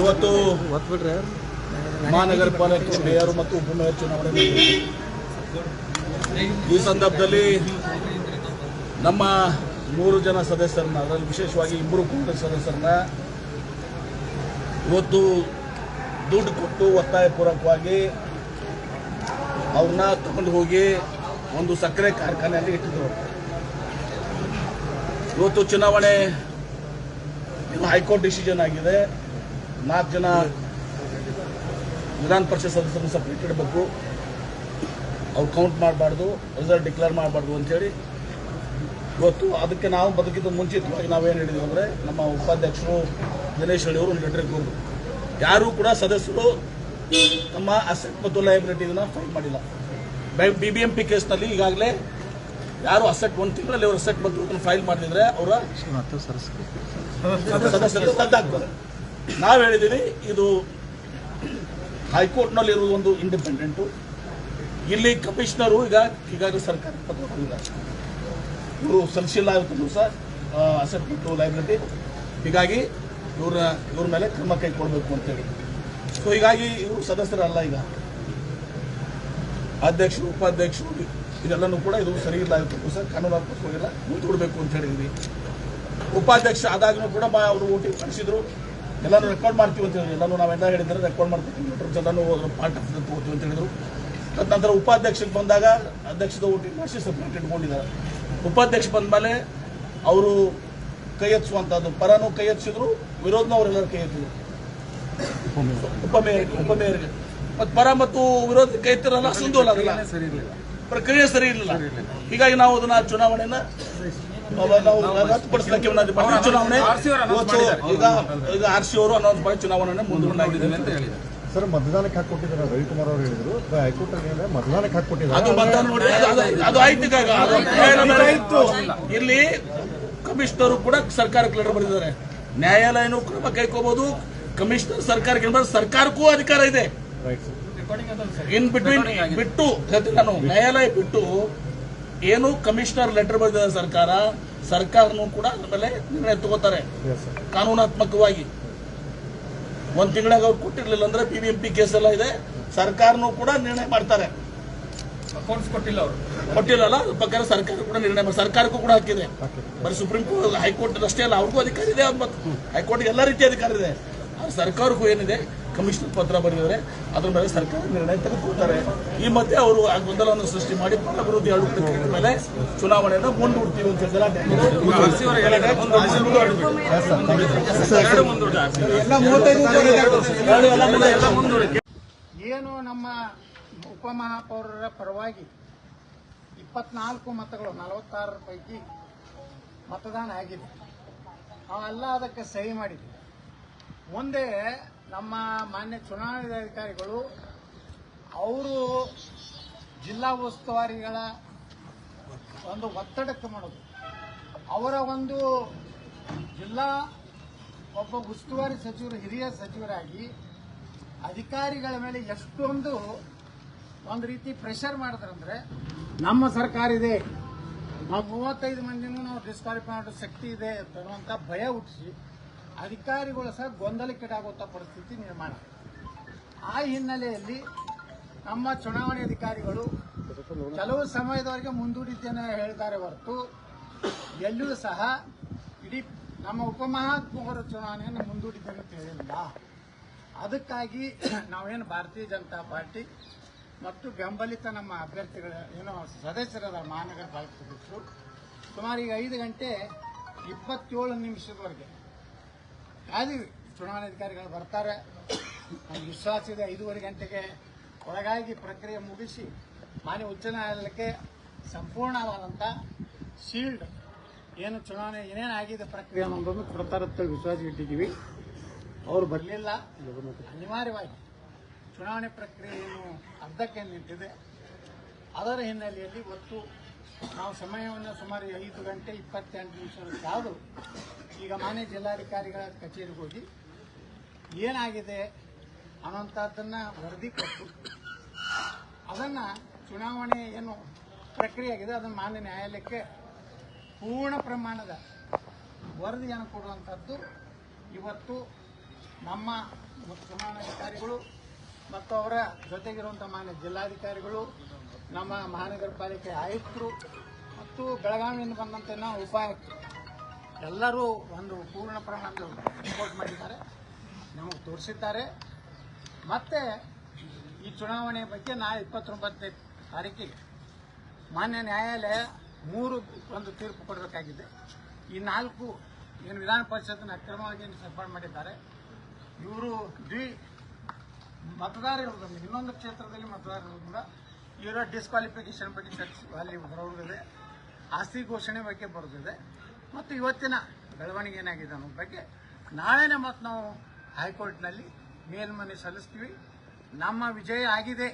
ಇವತ್ತು ಮಹಾನಗರ ಪಾಲಿಕೆ ಮೇಯರ್ ಮತ್ತು ಉಪಮೇಯರ್ ಚುನಾವಣೆ ಈ ಸಂದರ್ಭದಲ್ಲಿ ನಮ್ಮ ಮೂರು ಜನ ಸದಸ್ಯರನ್ನ ಅದರಲ್ಲಿ ವಿಶೇಷವಾಗಿ ಇಬ್ಬರು ಕಾಂಗ್ರೆಸ್ ಸದಸ್ಯರನ್ನ ಇವತ್ತು ದುಡ್ಡು ಕೊಟ್ಟು ಒತ್ತಾಯಪೂರ್ವಕವಾಗಿ ಅವ್ರನ್ನ ತಗೊಂಡು ಹೋಗಿ ಒಂದು ಸಕ್ಕರೆ ಕಾರ್ಖಾನೆಯಲ್ಲಿ ಇಟ್ಟಿದ್ರು. ಇವತ್ತು ಚುನಾವಣೆ ಹೈಕೋರ್ಟ್ ಡಿಸಿಷನ್ ಆಗಿದೆ. ನಾಲ್ಕು ಜನ ವಿಧಾನ ಪರಿಷತ್ ಸದಸ್ಯರನ್ನು ಸಪ್ರೇಟ್ ಇಡಬೇಕು ಅವ್ರು ಕೌಂಟ್ ಮಾಡಬಾರ್ದು ರಿಸಲ್ಟ್ ಡಿಕ್ಲೇರ್ ಮಾಡಬಾರ್ದು ಅಂತೇಳಿ ಇವತ್ತು ಅದಕ್ಕೆ ನಾವು ಬದುಕಿದ ಮುಂಚಿತವಾಗಿ ನಾವೇನು ಹೇಳಿದ್ವಿ ಅಂದರೆ ನಮ್ಮ ಉಪಾಧ್ಯಕ್ಷರು ದಿನೇಶ್ ಹೇಳಿ ಅವರು ಒಂದು ಲೆಟರ್ ಕೊಡೋದು ಯಾರೂ ಕೂಡ ಸದಸ್ಯರು ನಮ್ಮ ಅಸೆಟ್ ಮತ್ತು ಲಯಬಿಲಿಟಿ ಇದನ್ನ ಫೈಲ್ ಮಾಡಿಲ್ಲ. ಬಿ ಬಿ ಎಂ ಪಿ ಕೇಸ್ನಲ್ಲಿ ಈಗಾಗಲೇ ಯಾರು ಅಸೆಟ್ ಒಂದು ತಿಂಗಳಲ್ಲಿ ಅವರು ಅಸೆಟ್ ಮತ್ತು ಫೈಲ್ ಮಾಡಿದ್ರೆ ಅವರ ಸದಸ್ಯರು ರದ್ದಾಗ್ತದೆ ನಾವು ಹೇಳಿದ್ದೀವಿ ಇದು ಹೈಕೋರ್ಟ್ನಲ್ಲಿ ಇರುವುದು ಒಂದು ಇಂಡಿಪೆಂಡೆಂಟು ಇಲ್ಲಿ ಕಮಿಷನರು ಈಗ ಈಗಾಗಲೇ ಸರ್ಕಾರ ಇವರು ಸಲ್ಲಿಸಿಲ್ಲ ಇವತ್ತು ಸರ್ ಅಸೆಟ್ ಲೈಬ್ರರಿ ಹೀಗಾಗಿ ಇವ್ರ ಇವ್ರ ಮೇಲೆ ಕ್ರಮ ಕೈಗೊಳ್ಬೇಕು ಅಂತೇಳಿ ಸೊ ಹೀಗಾಗಿ ಇವರು ಸದಸ್ಯರಲ್ಲ ಈಗ. ಅಧ್ಯಕ್ಷರು, ಉಪಾಧ್ಯಕ್ಷರು, ಇದೆಲ್ಲನೂ ಕೂಡ ಇದು ಸರಿ ಇಲ್ಲ ಇವತ್ತು ಸರ್ ಕಾನೂನಾತ್ಮಕವಾಗಿಲ್ಲ ಮುಂದೂಡಬೇಕು ಅಂತ ಹೇಳಿದ್ವಿ. ಉಪಾಧ್ಯಕ್ಷ ಆದಾಗಲೂ ಕೂಡ ಅವರು ಓಟಿ ಕಳಿಸಿದ್ರು. ಎಲ್ಲಾನು ರೆಕಾರ್ಡ್ ಮಾಡ್ತೀವಿ ಅಂತ ಹೇಳಿದ್ರು. ಎಲ್ಲರೂ ನಾವೆಲ್ಲ ಹೇಳಿದ್ರೆ ರೆಕಾರ್ಡ್ ಮಾಡ್ತೀವಿ. ಎಲ್ಲರೂ ಪಾರ್ಟ್ ಆಫ್ ತಗೋತೀವಿ ಅಂತ ಹೇಳಿದ್ರು. ತದನಂತರ ಉಪಾಧ್ಯಕ್ಷಕ್ಕೆ ಬಂದಾಗ ಅಧ್ಯಕ್ಷದ ಓಟಿ ಮಾಡಿಸಿ ಸಪ್ರೇಟ್ ಇಟ್ಕೊಂಡಿದ್ದಾರೆ. ಉಪಾಧ್ಯಕ್ಷ ಬಂದಮೇಲೆ ಅವರು ಕೈ ಎತ್ತಿಸುವಂಥದ್ದು ಪರನೂ ಕೈ ಎತ್ತಿಸಿದ್ರು ವಿರೋಧನೂ ಅವರೆಲ್ಲರೂ ಕೈ ಎತ್ತಿದ್ರು ಉಪಮೇಯರ್ ಉಪಮೇಯರ್ಗೆ ಮತ್ತು ಪರ ಮತ್ತು ವಿರೋಧ ಕೈ ಎತ್ತಿರಲ್ಲ ಸುಂದೋಲ ಅದಲ್ಲ. ಪ್ರಕ್ರಿಯೆ ಸರಿ ಇರಲಿಲ್ಲ. ಹೀಗಾಗಿ ನಾವು ಅದನ್ನ ಚುನಾವಣೆಯನ್ನ ನಾವು ನಾವು ರದ್ದುಪಡಿಸಲಿಕ್ಕೆ ಒಂದು ಮಾಡಿ ಚುನಾವಣೆ ಇವತ್ತು ಈಗ ಈಗ ಆರ್ ಸಿ ಅವರು ಅನೌನ್ಸ್ ಮಾಡಿ ಚುನಾವಣೆ ಮುಂದೂಡಲಾಗಿದೆ ಅಂತ ಹೇಳಿದ್ದಾರೆ. ಸರ್ ಮತದಾನಕ್ಕೆ ಹಾಕೊಟ್ಟಿದ್ದಾರೆ ರವಿಕುಮಾರ್ ಅವರು ಹೇಳಿದ್ರು. ಹೈಕೋರ್ಟ್ ಅಲ್ಲಿ ಮತದಾನಕ್ಕೆ ಅದು ಹಾಕೊಟ್ಟಿದ್ದಾರೆ ಇಲ್ಲಿ ಕಮಿಷನರು ಕೂಡ ಸರ್ಕಾರಕ್ಕೆ ಲೆಟರ್ ಬರೆದಿದ್ದಾರೆ. ನ್ಯಾಯಾಲಯನೂ ಕ್ರಮ ಕೈಕೋಬಹುದು ಕಮಿಷನರ್ ಸರ್ಕಾರಕ್ಕೆ ಸರ್ಕಾರಕ್ಕೂ ಅಧಿಕಾರ ಇದೆ. ರೈಟ್ ಸರ್ ಇನ್ ಬಿಟ್ವೀನ್ ಬಿಟ್ಟು ನಾನು ನ್ಯಾಯಾಲಯ ಬಿಟ್ಟು ಏನು ಕಮಿಷನರ್ ಲೆಟರ್ ಬರೆದಿದೆ ಸರ್ಕಾರ ಸರ್ಕಾರನೂ ಕೂಡ ಅದ್ರ ಮೇಲೆ ನಿರ್ಣಯ ತಗೋತಾರೆ. ಕಾನೂನಾತ್ಮಕವಾಗಿ. ಒಂದ್ ತಿಂಗಳಾಗ ಅವ್ರು ಕೊಟ್ಟಿರ್ಲಿಲ್ಲ ಅಂದ್ರೆ B B M P case ಎಲ್ಲ ಇದೆ. ಸರ್ಕಾರನೂ ಕೂಡ ನಿರ್ಣಯ ಮಾಡ್ತಾರೆ. ಅಕೌಂಟ್ಸ್ ಕೊಟ್ಟಿಲ್ಲ ಅವರು. ಕೊಟ್ಟಿಲ್ಲಲ್ಲ ಅದ್ರ ಪ್ರಕಾರ ಸರ್ಕಾರ ಕೂಡ ನಿರ್ಣಯ ಮಾಡಿ ಸರ್ಕಾರಕ್ಕೂ ಕೂಡ ಹಾಕಿದೆ. ಹಾಕಿ ಬರೀ ಸುಪ್ರೀಂ ಕೋರ್ಟ್ ಹೈಕೋರ್ಟ್ ಅಷ್ಟೇ ಅಲ್ಲ ಅವ್ರಿಗೂ ಅಧಿಕಾರ ಇದೆ ಮತ್ತು ಹೈಕೋರ್ಟ್ಗೆ ಎಲ್ಲ ರೀತಿಯ ಅಧಿಕಾರ ಇದೆ. ಸರ್ಕಾರಕ್ಕೂ ಏನಿದೆ? ಕಮಿಷನರ್ ಪತ್ರ ಬರೆದಿದ್ದಾರೆ. ಅದ್ರ ಮೇಲೆ ಸರ್ಕಾರ ನಿರ್ಣಯ ತೆಗೆದುಕೊಳ್ತಾರೆ. ಈ ಮಧ್ಯೆ ಅವರು ಆ ಗೊಂದಲವನ್ನು ಸೃಷ್ಟಿ ಮಾಡಿ ಎರಡು ಆಡಳಿತ ಮೇಲೆ ಚುನಾವಣೆಯನ್ನು ಮುಂದೂಡ್ತೀವಿ ಅಂತ ಗಲಾಟೆ ಏನು ನಮ್ಮ ಉಪಮಹಾಪೌರರ ಪರವಾಗಿ ಇಪ್ಪತ್ನಾಲ್ಕು ಮತಗಳು ನಲವತ್ತಾರರ ಪೈಕಿ ಮತದಾನ ಆಗಿದೆ. ಅವೆಲ್ಲ ಅದಕ್ಕೆ ಸಹಿ ಮಾಡಿದ್ವಿ. ಮುಂದೆ ನಮ್ಮ ಮಾನ್ಯ ಚುನಾವಣಾಧಿಕಾರಿಗಳು ಅವರು ಜಿಲ್ಲಾ ಉಸ್ತುವಾರಿಗಳ ಒಂದು ಒತ್ತಡಕ್ಕೆ ಮಾಡೋದು ಅವರ ಒಂದು ಜಿಲ್ಲಾ ಒಬ್ಬ ಉಸ್ತುವಾರಿ ಸಚಿವರು, ಹಿರಿಯ ಸಚಿವರಾಗಿ ಅಧಿಕಾರಿಗಳ ಮೇಲೆ ಎಷ್ಟೊಂದು ಒಂದು ರೀತಿ ಪ್ರೆಷರ್ ಮಾಡಿದ್ರಂದ್ರೆ ನಮ್ಮ ಸರ್ಕಾರ ಇದೆ. ನಾವು ಮೂವತ್ತೈದು ಮಂದಿನೂ ನಾವು ಡಿಸ್ಕ್ವಾಲಿಫೈ ಮಾಡೋ ಶಕ್ತಿ ಇದೆ ಅನ್ನುವಂಥ ಭಯ ಹುಟ್ಟಿಸಿ ಅಧಿಕಾರಿಗಳು ಸಹ ಗೊಂದಲಕ್ಕೀಡಾಗುವಂಥ ಪರಿಸ್ಥಿತಿ ನಿರ್ಮಾಣ. ಆ ಹಿನ್ನೆಲೆಯಲ್ಲಿ ನಮ್ಮ ಚುನಾವಣೆ ಅಧಿಕಾರಿಗಳು ಕೆಲವು ಸಮಯದವರೆಗೆ ಮುಂದೂಡಿದ್ದೇನೆ ಹೇಳ್ತಾರೆ ಹೊರತು ಎಲ್ಲೂ ಸಹ ಇಡೀ ನಮ್ಮ ಉಪಮಹಾತ್ಮಕರ ಚುನಾವಣೆಯನ್ನು ಮುಂದೂಡಿದ್ದೇನೆ ಅಂತ ಹೇಳಿಲ್ಲ. ಅದಕ್ಕಾಗಿ ನಾವೇನು ಭಾರತೀಯ ಜನತಾ ಪಾರ್ಟಿ ಮತ್ತು ಬೆಂಬಲಿತ ನಮ್ಮ ಅಭ್ಯರ್ಥಿಗಳ ಏನೋ ಸದಸ್ಯರಾದ ಮಹಾನಗರ ಪಾಲಿಕೆ ಸದಸ್ಯರು ಸುಮಾರು ಈಗ ಐದು ಗಂಟೆ ಇಪ್ಪತ್ತೇಳು ನಿಮಿಷದವರೆಗೆ ಕಾದಿವಿ ಚುನಾವಣಾಧಿಕಾರಿಗಳು ಬರ್ತಾರೆ. ನಮ್ಗೆ ವಿಶ್ವಾಸ ಇದೆ. ಐದೂವರೆ ಗಂಟೆಗೆ ಒಳಗಾಗಿ ಪ್ರಕ್ರಿಯೆ ಮುಗಿಸಿ ಮಾನ್ಯ ಉಚ್ಚ ನ್ಯಾಯಾಲಯಕ್ಕೆ ಸಂಪೂರ್ಣವಾದಂಥ ಶೀಲ್ಡ್ ಏನು ಚುನಾವಣೆ ಏನೇನು ಆಗಿದೆ ಪ್ರಕ್ರಿಯೆ ಅನ್ನೋದನ್ನು ಕೊಡ್ತಾರಂತೇಳಿ ವಿಶ್ವಾಸ ಇಟ್ಟಿದ್ದೀವಿ. ಅವರು ಬರಲಿಲ್ಲ. ಅನಿವಾರ್ಯವಾಗಿ ಚುನಾವಣೆ ಪ್ರಕ್ರಿಯೆ ಏನು ಅರ್ಧಕ್ಕೆ ನಿಂತಿದೆ. ಅದರ ಹಿನ್ನೆಲೆಯಲ್ಲಿ ಇವತ್ತು ನಾವು ಸಮಯವನ್ನು ಸುಮಾರು ಐದು ಗಂಟೆ ಇಪ್ಪತ್ತೆಂಟು ನಿಮಿಷ ಕಾದು ಈಗ ಮಾನ್ಯ ಜಿಲ್ಲಾಧಿಕಾರಿಗಳ ಕಚೇರಿಗೆ ಹೋಗಿ ಏನಾಗಿದೆ ಅನ್ನೋಂಥದ್ದನ್ನು ವರದಿ ಕೊಟ್ಟು ಅದನ್ನು ಚುನಾವಣೆ ಏನು ಪ್ರಕ್ರಿಯೆ ಆಗಿದೆ, ಅದನ್ನು ಮಾನ್ಯ ನ್ಯಾಯಾಲಯಕ್ಕೆ ಪೂರ್ಣ ಪ್ರಮಾಣದ ವರದಿಯನ್ನು ಕೊಡುವಂಥದ್ದು ಇವತ್ತು ನಮ್ಮ ಚುನಾವಣಾಧಿಕಾರಿಗಳು ಮತ್ತು ಅವರ ಜೊತೆಗಿರುವಂಥ ಮಾನ್ಯ ಜಿಲ್ಲಾಧಿಕಾರಿಗಳು ನಮ್ಮ ಮಹಾನಗರ ಪಾಲಿಕೆ ಆಯುಕ್ತರು ಮತ್ತು ಬೆಳಗಾವಿಯಿಂದ ಬಂದಂತೆ ನಾವು ಉಪಾಯುಕ್ತರು ಎಲ್ಲರೂ ಒಂದು ಪೂರ್ಣ ಪ್ರಮಾಣದ ರಿಪೋರ್ಟ್ ಮಾಡಿದ್ದಾರೆ. ನಮಗೆ ತೋರಿಸಿದ್ದಾರೆ. ಮತ್ತೆ ಈ ಚುನಾವಣೆ ಬಗ್ಗೆ ನಾಳೆ ಇಪ್ಪತ್ತೊಂಬತ್ತನೇ ತಾರೀಕಿಗೆ ಮಾನ್ಯ ನ್ಯಾಯಾಲಯ ಮೂರು ಒಂದು ತೀರ್ಪು ಕೊಡಬೇಕಾಗಿದೆ. ಈ ನಾಲ್ಕು ಏನು ವಿಧಾನ ಪರಿಷತ್ನ ಅಕ್ರಮವಾಗಿ ಸಪೋರ್ಟ್ ಮಾಡಿದ್ದಾರೆ. ಇವರು ದ್ವಿ ಮತದಾರ ಇರೋದ್ರಿಂದ ಇನ್ನೊಂದು ಕ್ಷೇತ್ರದಲ್ಲಿ ಮತದಾರ ಇರೋದ್ರಿಂದ ಇವರ ಡಿಸ್ಕ್ವಾಲಿಫಿಕೇಶನ್ ಬಗ್ಗೆ ಚರ್ಚೆ ಅಲ್ಲಿ ಹೊರಗಿದೆ ಆಸ್ತಿ ಘೋಷಣೆ ಬಗ್ಗೆ ಬರೆದಿದೆ. ಮತ್ತು ಇವತ್ತಿನ ಬೆಳವಣಿಗೆ ಏನಾಗಿದೆ ಅನ್ನೋ ಬಗ್ಗೆ ನಾಳೆನೇ ಮತ್ತು ನಾವು ಹೈಕೋರ್ಟ್ನಲ್ಲಿ ಮೇಲ್ಮನೆ ಸಲ್ಲಿಸ್ತೀವಿ. ನಮ್ಮ ವಿಜಯ ಆಗಿದೆ.